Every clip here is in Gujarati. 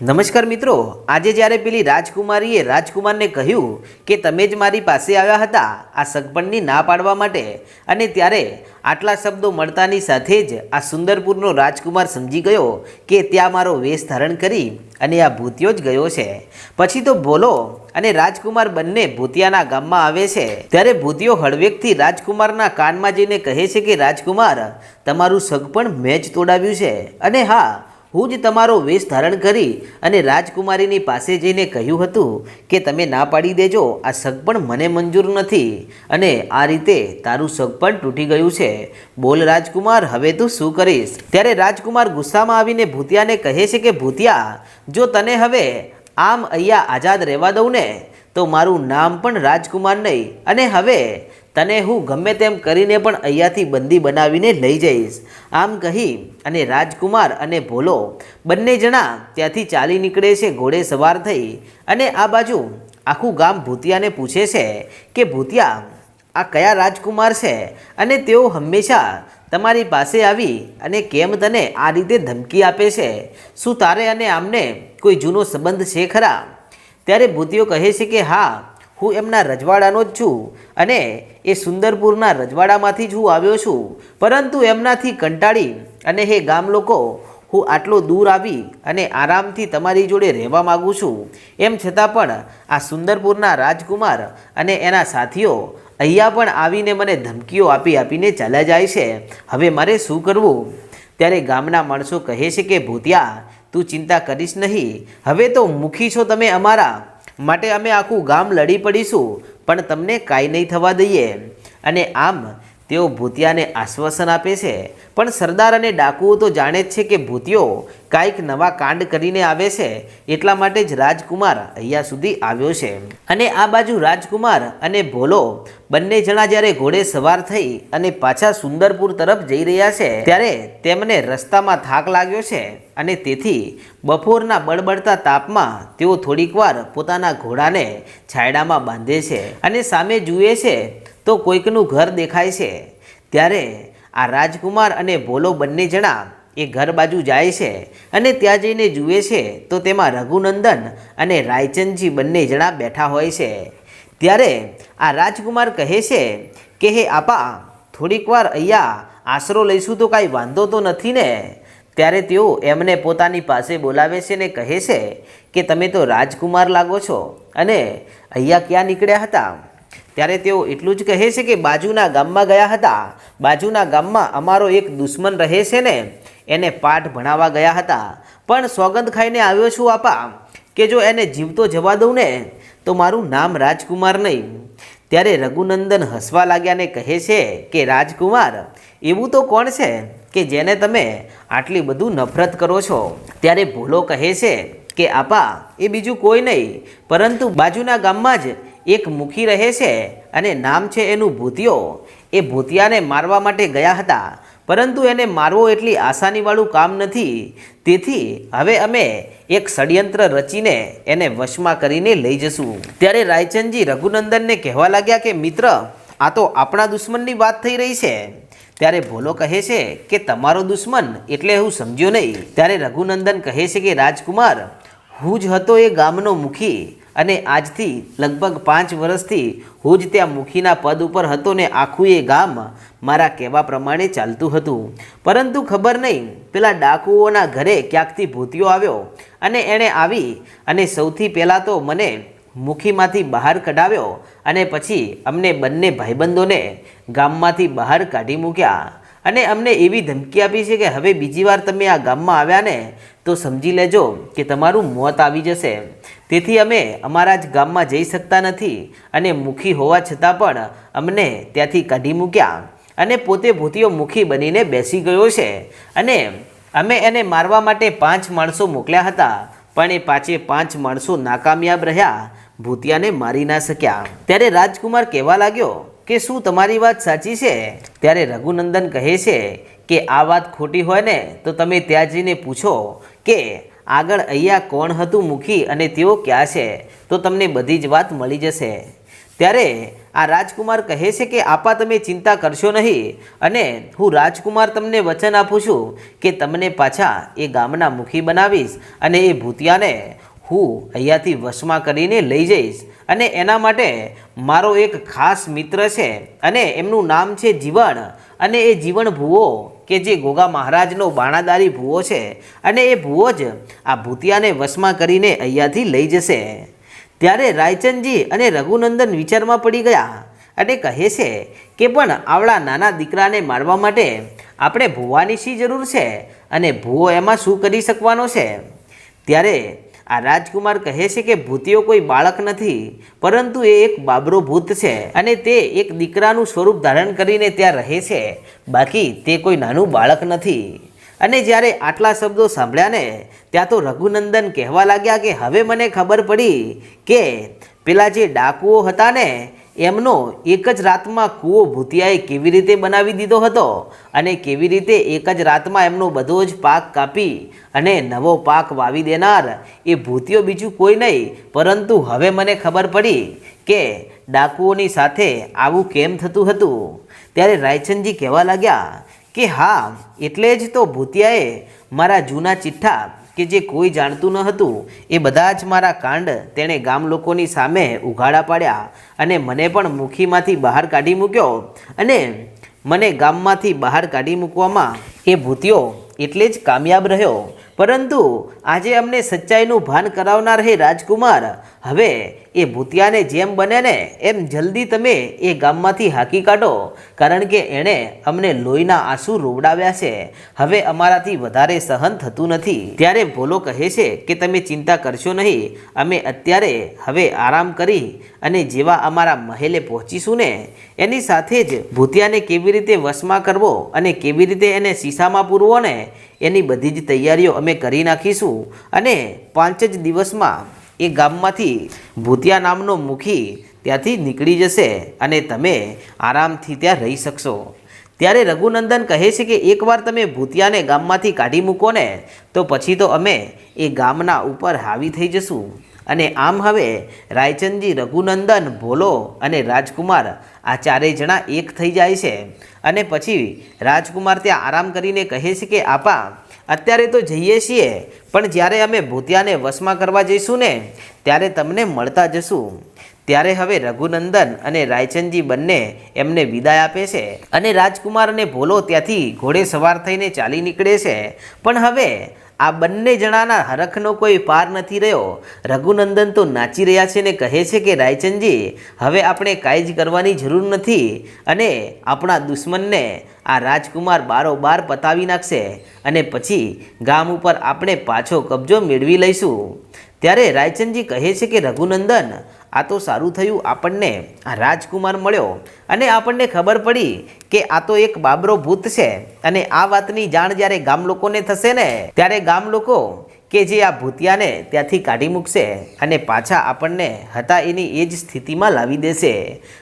નમસ્કાર મિત્રો, આજે જ્યારે પેલી રાજકુમારીએ રાજકુમારને કહ્યું કે તમે જ મારી પાસે આવ્યા હતા આ સગપણની ના પાડવા માટે, અને ત્યારે આટલા શબ્દો મળતાની સાથે જ આ સુંદરપુરનો રાજકુમાર સમજી ગયો કે ત્યાં મારો વેશ ધારણ કરી અને આ ભૂતિયો જ ગયો છે. પછી તો બોલો, અને રાજકુમાર બંને ભૂતિયાના ગામમાં આવે છે. ત્યારે ભૂતિયો હળવેકથી રાજકુમારના કાનમાં જઈને કહે છે કે, રાજકુમાર, તમારું સગપણ મેં જ તોડાવ્યું છે. અને હા હું જ તમારો વેશ ધારણ કરી અને રાજકુમારીની પાસે જઈને કહ્યું હતું કે તમે ના પાડી દેજો, આ સગપણ મને મંજૂર નથી અને આ રીતે તારું સગપણ તૂટી ગયું છે. બોલ રાજકુમાર, હવે તું શું કરીશ? ત્યારે રાજકુમાર ગુસ્સામાં આવીને ભૂતિયાને કહે છે કે, ભૂતિયા, જો તને હવે આમ અહીંયા આઝાદ રહેવા દઉં ને તો મારું નામ પણ રાજકુમાર નહીં. અને હવે તને હું ગમે તેમ કરીને પણ અહીંયાથી બંદી બનાવીને લઈ જઈશ. આમ કહી અને રાજકુમાર અને ભોલો બંને જણા ત્યાંથી ચાલી નીકળે છે ઘોડે સવાર થઈ. અને આ બાજુ આખું ગામ ભૂતિયાને પૂછે છે કે, ભૂતિયા, આ કયા રાજકુમાર છે? અને તેઓ હંમેશા તમારી પાસે આવી અને કેમ તને આ રીતે ધમકી આપે છે? શું તારે અને આમને કોઈ જૂનો સંબંધ છે ખરા? ત્યારે ભૂતિઓ કહે છે કે, હા, હું એમના રજવાડાનો જ છું અને એ સુંદરપુરના રજવાડામાંથી જ હું આવ્યો છું. પરંતુ એમનાથી કંટાળી અને હે ગામ લોકો, હું આટલો દૂર આવી અને આરામથી તમારી જોડે રહેવા માગું છું. એમ છતાં પણ આ સુંદરપુરના રાજકુમાર અને એના સાથીઓ અહીંયા પણ આવીને મને ધમકીઓ આપી આપીને ચાલ્યા જાય છે. હવે મારે શું કરવું? ત્યારે ગામના માણસો કહે છે કે, ભૂતિયા તું ચિંતા કરીશ નહીં. હવે તો મુખી છો તમે અમારા. માટે અમે આખું ગામ લડી પડીશું, પણ તમને કાંઈ નહીં થવા દઈએ. અને આમ તેઓ ભૂતિયાને આશ્વાસન આપે છે. પણ સરદાર અને ડાકુઓ તો જાણે જ છે કે ભૂતિયો કાંઈક નવા કાંડ કરીને આવે છે, એટલા માટે જ રાજકુમાર અહીંયા સુધી આવ્યો છે. અને આ બાજુ રાજકુમાર અને ભોલો બંને જણા જ્યારે ઘોડે સવાર થઈ અને પાછા સુંદરપુર તરફ જઈ રહ્યા છે, ત્યારે તેમને રસ્તામાં થાક લાગ્યો છે અને તેથી બપોરના બળબડતા તાપમાં તેઓ થોડીક વાર પોતાના ઘોડાને છાયડામાં બાંધે છે અને સામે જુએ છે તો કોઈકનું ઘર દેખાય છે. ત્યારે આ રાજકુમાર અને ભોલો બંને જણા એ ઘર બાજુ જાય છે અને ત્યાં જઈને જુએ છે તો તેમાં રઘુનંદન અને રાયચંદજી બંને જણા બેઠા હોય છે. ત્યારે આ રાજકુમાર કહે છે કે, હે આપા, થોડીક વાર અહીંયા આશરો લઈશું તો કાંઈ વાંધો તો નથી ને? ત્યારે તેઓ એમને પોતાની પાસે બોલાવે છે ને કહે છે કે, તમે તો રાજકુમાર લાગો છો અને અહીંયા ક્યાં નીકળ્યા હતા? ત્યારે તેઓ એટલું જ કહે છે કે બાજુના ગામમાં ગયા હતા. બાજુના ગામમાં અમારો એક દુશ્મન રહે છે ને, એને પાઠ ભણાવવા ગયા હતા. પણ સોગંદ ખાઈને આવ્યો છું આપા, કે જો એને જીવતો જવા દઉં ને, તો મારું નામ રાજકુમાર નહીં. ત્યારે રઘુનંદન હસવા લાગ્યાને કહે છે કે, રાજકુમાર, એવું તો કોણ છે કે જેને તમે આટલી બધું નફરત કરો છો? ત્યારે ભૂલો કહે છે કે, આપા, એ બીજું કોઈ નહીં. પરંતુ બાજુના ગામમાં જ એક મુખી રહે છે અને નામ છે એનું ભૂતિયો. એ ભૂતિયાને મારવા માટે ગયા હતા, પરંતુ એને મારવો એટલી આસાનીવાળું કામ નથી. તેથી હવે અમે એક ષડયંત્ર રચીને એને વશમાં કરીને લઈ જશું. ત્યારે રાયચંદજી રઘુનંદનને કહેવા લાગ્યા કે, મિત્ર, આ તો આપણા દુશ્મનની વાત થઈ રહી છે. ત્યારે ભોલો કહે છે કે, તમારો દુશ્મન એટલે હું સમજ્યો નહીં. ત્યારે રઘુનંદન કહે છે કે, રાજકુમાર, હું જ હતો એ ગામનો મુખી. અને આજથી લગભગ પાંચ વર્ષથી હું જ ત્યાં મુખીના પદ ઉપર હતો ને આખું એ ગામ મારા કહેવા પ્રમાણે ચાલતું હતું. પરંતુ ખબર નહીં, પેલા ડાકુઓના ઘરે ક્યાંકથી ભૂતિયો આવ્યો અને એણે આવી અને સૌથી પહેલાં તો મને મુખીમાંથી બહાર કઢાવ્યો અને પછી અમને બંને ભાઈબંધોને ગામમાંથી બહાર કાઢી મૂક્યા. અને અમને એવી ધમકી આપી છે કે હવે બીજી વાર તમે આ ગામમાં આવ્યા ને તો સમજી લેજો કે તમારું મોત આવી જશે. તેથી અમે અમારા જ ગામમાં જઈ શકતા નથી અને મુખી હોવા છતાં પણ અમને ત્યાંથી કાઢી મૂક્યા અને પોતે ભૂતિયો મુખી બનીને બેસી ગયો છે. અને અમે એને મારવા માટે પાંચ માણસો મોકલ્યા હતા, પણ એ પાંચે પાંચ માણસો નાકામયાબ રહ્યા, ભૂતિયાને મારી ના શક્યા. ત્યારે રાજકુમાર કહેવા લાગ્યો કે શું તમારી વાત સાચી છે? ત્યારે રઘુનંદન કહે છે કે આ વાત ખોટી હોય ને, તો તમે ત્યાં જઈને પૂછો કે આગળ અહીંયા કોણ હતું મુખી અને તેઓ ક્યાં છે? તો તમને બધી જ વાત મળી જશે. ત્યારે આ રાજકુમાર કહે છે કે આપા તમે ચિંતા કરશો નહીં અને હું રાજકુમાર તમને વચન આપું છું કે તમને પાછા એ ગામના મુખી બનાવીશ અને એ ભૂતિયાને હું અહીંયાથી વશમાં કરીને લઈ જઈશ અને એના માટે મારો એક ખાસ મિત્ર છે અને એમનું નામ છે જીવણ અને એ જીવન ભૂવો કે જે ગોગા મહારાજનો બાણાદારી ભૂવો છે અને એ ભૂવો જ આ ભૂતિયાને વશમાં કરીને અહીંયાથી લઈ જશે. ત્યારે રાયચંદજી અને રઘુનંદન વિચારમાં પડી ગયા અને કહે છે કે પણ આવડા નાના દીકરાને મારવા માટે આપણે ભૂવાની શી જરૂર છે અને ભૂવો એમાં શું કરી શકવાનો છે? ત્યારે આ રાજકુમાર કહે છે કે ભૂતિઓ કોઈ બાળક નથી, પરંતુ એ એક બાબરો ભૂત છે અને તે એક દીકરાનું સ્વરૂપ ધારણ કરીને ત્યાં રહે છે. બાકી તે કોઈ નાનું બાળક નથી. અને જ્યારે આટલા શબ્દો સાંભળ્યા ને, ત્યાં તો રઘુનંદન કહેવા લાગ્યા કે હવે મને ખબર પડી કે પેલા જે ડાકુઓ હતા ને એમનો એક જ રાતમાં કૂવો ભૂતિયાએ કેવી રીતે બનાવી દીધો હતો? અને કેવી રીતે એક જ રાતમાં એમનો બધો જ પાક કાપી અને નવો પાક વાવી દેનાર? એ ભૂતિયો બીજું કોઈ નહીં, પરંતુ હવે મને ખબર પડી કે ડાકુઓની સાથે આવું કેમ થતું હતું. ત્યારે રાયચંદજી કહેવા લાગ્યા કે હા, એટલે જ તો ભૂતિયાએ મારા જૂના ચિઠ્ઠા કે જે કોઈ જાણતું ન હતું, એ બધા જ મારા કાંડ તેણે ગામ લોકોની સામે ઉઘાડા પાડ્યા અને મને પણ મુખીમાંથી બહાર કાઢી મૂક્યો અને મને ગામમાંથી બહાર કાઢી મૂકવામાં એ ભૂતિયો એટલે જ કામયાબ રહ્યો. પરંતુ આજે અમને સચ્ચાઈનું ભાન કરાવનાર હે રાજકુમાર. હવે એ ભૂતિયાને જેમ બને ને એમ જલ્દી તમે એ ગામમાંથી હાકી કાઢો. કારણ કે એણે અમને લોહીના આંસુ રોવડાવ્યા છે. હવે અમારાથી વધારે સહન થતું નથી. ત્યારે ભોલો કહે છે કે તમે ચિંતા કરશો નહીં. અમે અત્યારે હવે આરામ કરી અને જેવા અમારા મહેલે પહોંચીશું ને, એની સાથે જ ભૂતિયાને કેવી રીતે વશમાં કરવો અને કેવી રીતે એને શીશામાં પૂરવો ને એની બધી જ તૈયારીઓ અમે કરી નાખીશું અને પાંચ જ દિવસમાં એ ગામમાંથી ભૂતિયા નામનો મુખી ત્યાંથી નીકળી જશે અને તમે આરામથી ત્યાં રહી શકશો. ત્યારે રઘુનંદન કહે છે કે એકવાર તમે ભૂતિયાને ગામમાંથી કાઢી મૂકો ને, તો પછી તો અમે એ ગામના ઉપર હાવી થઈ જશું. અને આમ હવે રાયચંદજી રઘુનંદન, ભોલો અને રાજકુમાર આ ચારેય જણા એક થઈ જાય છે. અને પછી રાજકુમાર ત્યાં આરામ કરીને કહે છે કે, આપા, અત્યારે તો જઈએ છીએ, પણ જ્યારે અમે ભૂતિયાને વશમાં કરવા જઈશું ને, ત્યારે તમને મળતા જશું. ત્યારે હવે રઘુનંદન અને રાયચંદજી બંને એમને વિદાય આપે છે. અને રાજકુમાર અને ભોલો ત્યાંથી ઘોડે સવાર થઈને ચાલી નીકળે છે. પણ હવે આ બંને જણાના હરખનો કોઈ પાર નથી રહ્યો. રઘુનંદન તો નાચી રહ્યા છે ને કહે છે કે, રાયચંદજી, હવે આપણે કાંઈ જ કરવાની જરૂર નથી અને આપણા દુશ્મનને આ રાજકુમાર બારોબાર પતાવી નાખશે અને પછી ગામ ઉપર આપણે પાછો કબજો મેળવી લઈશું. ત્યારે રાયચંદજી કહે છે કે, રઘુનંદન આ તો સારું થયું. આપણને રાજકુમાર મળ્યો અને આપણને ખબર પડી કે આ તો એક બાબરો ભૂત છે અને આ વાતની જાણ જ્યારે ગામ લોકોને થશે ને, ત્યારે ગામ લોકો કે જે આ ભૂતિયાને ત્યાંથી કાઢી મૂકશે અને પાછા આપણને હતા એની એ જ સ્થિતિમાં લાવી દેશે.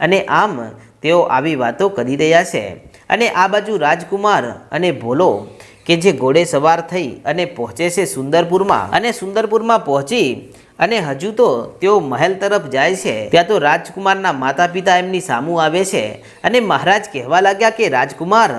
અને આમ તેઓ આવી વાતો કરી રહ્યા છે. અને આ બાજુ રાજકુમાર અને ભોલો કે જે ઘોડે સવાર થઈ અને પહોંચે છે સુંદરપુરમાં અને સુંદરપુરમાં પહોંચી અને હજુ તો તેઓ મહેલ તરફ જાય છે. ત્યાં તો રાજકુમારના માતા પિતા એમની સામું આવે છે. અને મહારાજ કહેવા લાગ્યા કે, રાજકુમાર,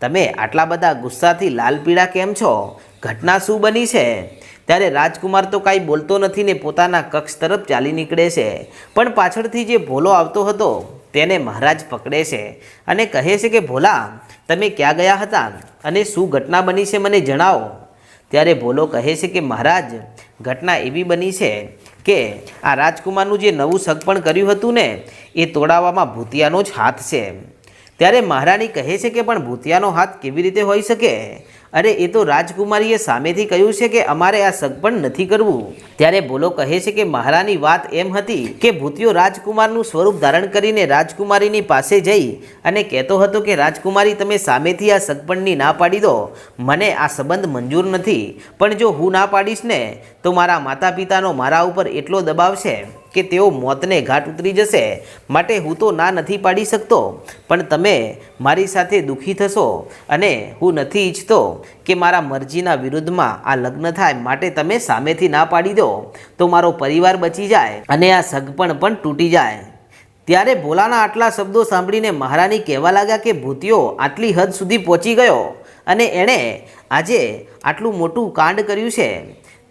તમે આટલા બધા ગુસ્સાથી લાલ પીળા કેમ છો? ઘટના શું બની છે? ત્યારે રાજકુમાર તો કાંઈ બોલતો નથી ને પોતાના કક્ષ તરફ ચાલી નીકળે છે. પણ પાછળથી જે ભોલો આવતો હતો, તેને મહારાજ પકડે છે અને કહે છે કે, ભોલા, તમે ક્યાં ગયા હતા? અને શું ઘટના બની છે મને જણાવો. ત્યારે ભોલો કહે છે કે, મહારાજ ઘટના એવી બની છે કે આ રાજકુમારનું જે નવું સગપણ કર્યું હતું ને, એ તોડાવવામાં ભૂતિયાનો જ હાથ છે. ત્યારે મહારાણી કહે છે કે પણ ભૂતિયાનો હાથ કેવી રીતે હોઈ શકે? અરે, એ તો રાજકુમારીએ સામેથી કહ્યું છે કે અમારે આ સગપણ નથી કરવું. ત્યારે બોલો કહે છે કે મહારાની વાત એમ હતી કે ભૂતિયો રાજકુમારનું સ્વરૂપ ધારણ કરીને રાજકુમારીની પાસે જઈ અને કહેતો હતો કે, રાજકુમારી, તમે સામેથી આ સગપણની ના પાડી દો. મને આ સંબંધ મંજૂર નથી. પણ જો હું ના પાડીશ ને, તો મારા માતા પિતાનો મારા ઉપર એટલો દબાવ છે. કે તેઓ મોતને ઘાટ ઉતરી જશે માટે હું તો ના નથી પાડી શકતો. પણ તમે મારી સાથે દુઃખી થશો અને હું નથી ઈચ્છતો કે મારા મરજીના વિરુદ્ધમાં આ લગ્ન થાય માટે તમે સામેથી ના પાડી દો. તો મારો પરિવાર બચી જાય અને આ સગપણ પણ તૂટી જાય. ત્યારે ભોલાના આટલા શબ્દો સાંભળીને મહારાણી કહેવા લાગ્યા કે ભૂતિયો આટલી હદ સુધી પહોંચી ગયો અને એણે આજે આટલું મોટું કાંડ કર્યું છે.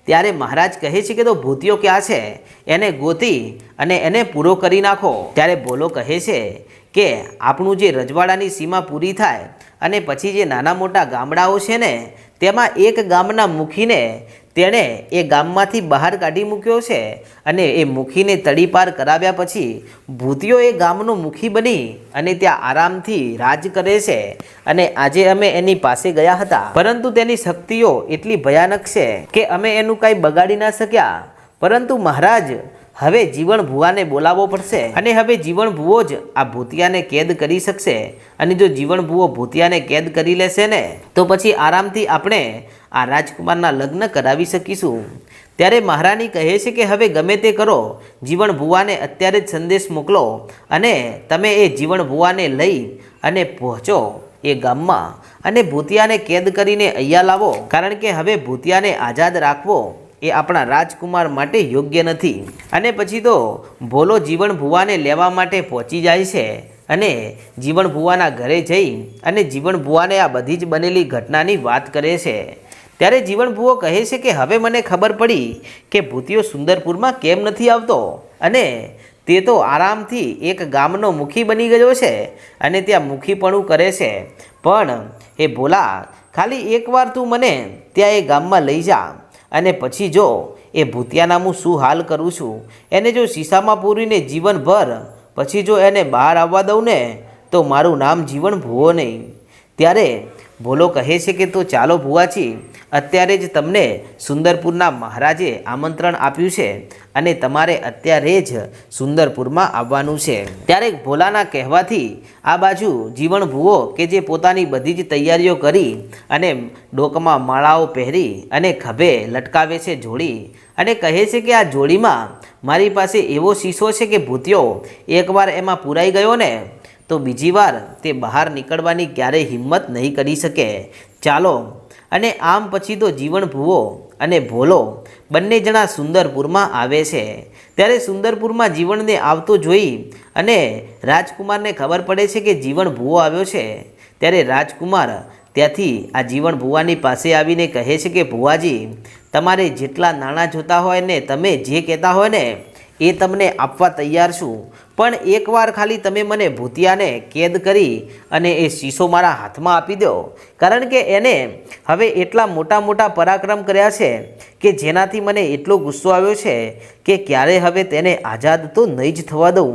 ત્યારે મહારાજ કહે છે કે તો ભૂતિયો ક્યાં છે? એને ગોતી અને એને પૂરો કરી નાખો. ત્યારે ભોલો કહે છે કે આપણું જે રજવાડાની સીમા પૂરી થાય અને પછી જે નાના મોટા ગામડાઓ છે ને, તેમાં એક ગામના મુખીને તેણે એ ગામમાંથી બહાર કાઢી મૂક્યો છે અને એ મુખીને તડીપાર કરાવ્યા પછી ભૂતિયો એ ગામનો મુખી બની અને ત્યાં આરામથી રાજ કરે છે અને આજે અમે એની પાસે ગયા હતા. પરંતુ તેની શક્તિઓ એટલી ભયાનક છે કે અમે એનું કાંઈ બગાડી ના શક્યા. પરંતુ મહારાજ હવે જીવન ભુવાને બોલાવવો પડશે. અને હવે જીવણ ભુવો જ આ ભૂતિયાને કેદ કરી શકશે. અને જો જીવણ ભુવો ભૂતિયાને કેદ કરી લેશે ને, તો પછી આરામથી આપણે આ રાજકુમારના લગ્ન કરાવી શકીશું. ત્યારે મહારાણી કહે છે કે હવે ગમે તે કરો, જીવન ભુવાને અત્યારે જ સંદેશ મોકલો અને તમે એ જીવન ભુવાને લઈ અને પહોંચો એ ગામમાં. અને ભૂતિયાને કેદ કરીને અહીંયા લાવો. કારણ કે હવે ભૂતિયાને આઝાદ રાખવો એ આપણા રાજકુમાર માટે યોગ્ય નથી. અને પછી તો ભોલો જીવન ભુવાને લેવા માટે પહોંચી જાય છે અને જીવન ભુવાના ઘરે જઈ અને જીવન ભુવાને આ બધી જ બનેલી ઘટનાની વાત કરે છે. ત્યારે જીવન કહે છે કે, હવે મને ખબર પડી કે ભૂતિયો સુંદરપુરમાં કેમ નથી આવતો? અને તે તો આરામથી એક ગામનો મુખી બની ગયો છે અને ત્યાં મુખીપણું કરે છે. પણ એ ભોલા, ખાલી એકવાર તું મને ત્યાં એ ગામમાં લઈ જા. અને પછી જો એ ભૂતિયાના હું શું હાલ કરું છું? એને જો શીશામાં પૂરીને જીવનભર, પછી જો એને બહાર આવવા દઉં ને, તો મારું નામ જીવન ભૂવો નહીં. ત્યારે ભોલો કહે છે કે તો ચાલો ભુવાજી, અત્યારે જ તમને સુંદરપુરના મહારાજે આમંત્રણ આપ્યું છે અને તમારે અત્યારે જ સુંદરપુરમાં આવવાનું છે. ત્યારે ભોલાના કહેવાથી આ બાજુ જીવન ભુવો કે જે પોતાની બધી જ તૈયારીઓ કરી અને ડોકમાં માળાઓ પહેરી અને ખભે લટકાવે છે જોડી અને કહે છે કે આ જોડીમાં મારી પાસે એવો શીશો છે કે ભૂતિયો એકવાર એમાં પૂરાઈ ગયો ને તો બીજી વાર તે બહાર નીકળવાની ક્યારેય હિંમત નહીં કરી શકે. ચાલો, અને આમ પછી તો જીવન ભૂવો અને ભોલો, બંને જણા સુંદરપુરમાં આવે છે. ત્યારે સુંદરપુરમાં જીવનને આવતો જોઈ અને રાજકુમારને ખબર પડે છે કે જીવન ભૂવો આવ્યો છે. ત્યારે રાજકુમાર ત્યાંથી આ જીવન ભુવાની પાસે આવીને કહે છે કે, ભુવાજી, તમારે જેટલા નાણાં જોતા હોય ને, તમે જે કહેતા હોય ને એ તમને આપવા તૈયાર છું. પણ એકવાર ખાલી તમે મને ભૂતિયાને કેદ કરી અને એ શીશો મારા હાથમાં આપી દો. કારણ કે એને હવે એટલા મોટા મોટા પરાક્રમ કર્યા છે કે જેનાથી મને એટલો ગુસ્સો આવ્યો છે કે ક્યારે હવે તેને આઝાદ તો નહીં જ થવા દઉં.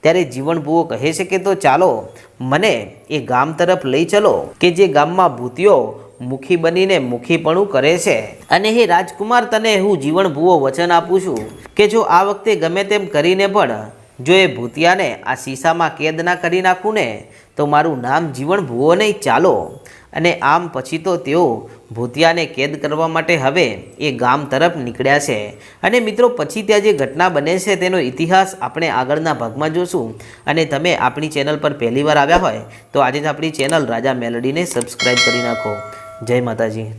ત્યારે જીવનભુવો કહે છે કે તો ચાલો, મને એ ગામ તરફ લઈ ચલો, કે જે ગામમાં ભૂતિયો મુખી બનીને મુખીપણું કરે છે. અને હે રાજકુમાર, તને હું જીવન ભૂવો વચન આપું છું કે જો આ વખતે ગમે તેમ કરીને પણ જો એ ભૂતિયાને આ શીશામાં કેદ ના કરી નાખું ને, તો મારું નામ જીવન ભૂવો નહીં, ચાલો. અને આમ પછી તો તેઓ ભૂતિયાને કેદ કરવા માટે હવે એ ગામ તરફ નીકળ્યા છે. અને મિત્રો, પછી ત્યાં જે ઘટના બને છે તેનો ઇતિહાસ આપણે આગળના ભાગમાં જોશું. અને તમે આપણી ચેનલ પર પહેલીવાર આવ્યા હોય, તો આજે જ આપણી ચેનલ રાજા મેલડીને સબસ્ક્રાઈબ કરી નાખો. જય માતાજી.